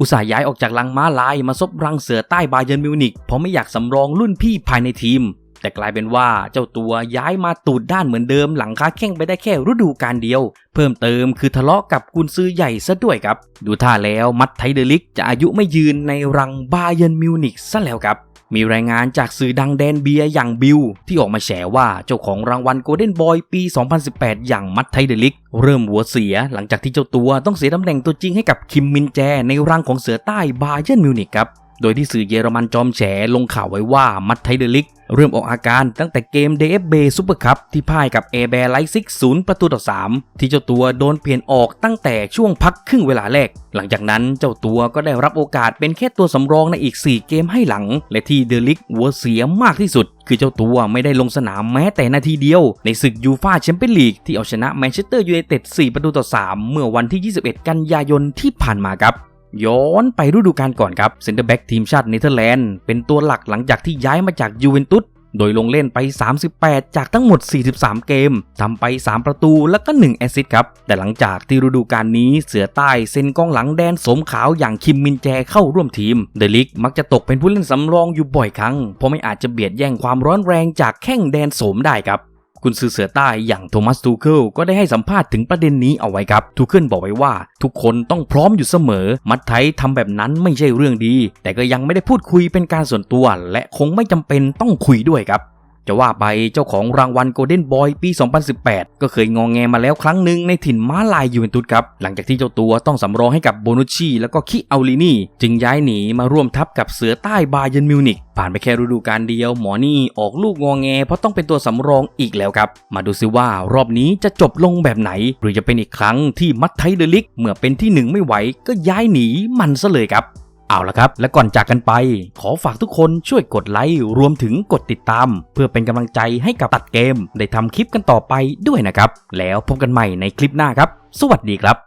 อุตส่าห์ย้ายออกจากลังม้าลายมาซบรังเสือใต้บาเยิร์นมิวนิกเพราะไม่อยากสำรองรุ่นพี่ภายในทีม แต่กลายเป็นว่าเจ้าตัวย้ายมาตูดด้านเหมือนเดิมหลังค้าแข่งไปได้แค่ฤดูกาลเดียว เพิ่มเติมคือทะเลาะกับกุนซือใหญ่ซะด้วยครับ ดูท่าแล้วมัดไทเดลิกจะอายุไม่ยืนในรังบาเยิร์นมิวนิกซะแล้วครับ มีรายงานจากสื่อดังแดนเบียร์อย่างบิลที่ออกมาแฉว่าเจ้าของรางวัลโกลเด้นบอยปี 2018 อย่างมัตไทเดลิก เริ่มหัวเสียหลังจากที่เจ้าตัวต้องเสียตำแหน่งตัวจริงให้กับคิมมินแจในรังของเสือใต้บาเยิร์นมิวนิกครับ โดยที่สื่อเยอรมันจอมแฉลงข่าวไว้ว่ามัตไทเดลิก เริ่มออกอาการตั้งแต่เกม DFB Super Cup ที่พ่ายกับ a อ r แบร์ไลซิกศูนย์ประตูต่อ 3 ที่เจ้าตัวโดนเปลี่ยนออกตั้งแต่ช่วงพักครึ่งเวลาแรก หลังจากนั้นเจ้าตัวก็ได้รับโอกาสเป็นแค่ตัวสำรองในอีก 4 เกมให้หลัง และที่เดลิกหัวเสียมากที่สุด คือเจ้าตัวไม่ได้ลงสนามแม้แต่นาทีเดียว ในศึกยูฟาแชมเปี้ยนลีกที่เอาชนะแมนเชสเตอร์ยูไนเต็ด4ประตูต่อ 3 เมื่อวันที่ 21 กันยายนที่ผ่านมาครับ ย้อนไปฤดูกาลก่อนครับเซนเตอร์แบ็กทีมชาติเนเธอร์แลนด์เป็นตัวหลักหลังจากที่ย้ายมาจากยูเวนตุสโดยลงเล่นไป 38 จากทั้งหมด 43 เกม ทำไป 3 ประตูแล้วก็ 1 แอสซิสต์ครับ แต่หลังจากที่ฤดูกาลนี้เสือใต้เซ็นกองหลังแดนสมขาวอย่างคิมมินแจเข้าร่วมทีม เดลิกมักจะตกเป็นผู้เล่นสำรองอยู่บ่อยครั้ง เพราะไม่อาจจะเบียดแย่งความร้อนแรงจากแข้งแดนโสมได้ครับ คุณซื้อเสือใต้อย่างโทมัสทูเคิลก็ได้ให้สัมภาษณ์ถึงประเด็นนี้เอาไว้ครับ ทูเคิลบอกไว้ว่า ทุกคนต้องพร้อมอยู่เสมอ มัดไทยทำแบบนั้นไม่ใช่เรื่องดี แต่ก็ยังไม่ได้พูดคุยเป็นการส่วนตัว และคงไม่จำเป็นต้องคุยด้วยครับ จะว่าไปเจ้าของรางวัลโกลเด้นบอยปี 2018 ก็เคยงองแงมาแล้วครั้งหนึ่งในถิ่นม้าลายยูเวนตุสครับ หลังจากที่เจ้าตัวต้องสำรองให้กับโบนุชชีแล้วก็คิอัลลินีจึงย้ายหนีมาร่วมทัพกับเสือใต้บาเยิร์นมิวนิกผ่านไปแค่ฤดูกาลเดียวหมอนี่ออกลูกงองแงเพราะต้องเป็นตัวสำรองอีกแล้วครับ มาดูซิว่ารอบนี้จะจบลงแบบไหน หรือจะเป็นอีกครั้งที่มัตไทเดลิกเมื่อเป็นที่หนึ่งไม่ไหวก็ย้ายหนีมันซะเลยครับ เอาละครับ และก่อนจากกันไป ขอฝากทุกคนช่วยกดไลค์รวมถึงกดติดตาม เพื่อเป็นกำลังใจให้กับตัดเกม ได้ทำคลิปกันต่อไปด้วยนะครับ แล้วพบกันใหม่ในคลิปหน้าครับ สวัสดีครับ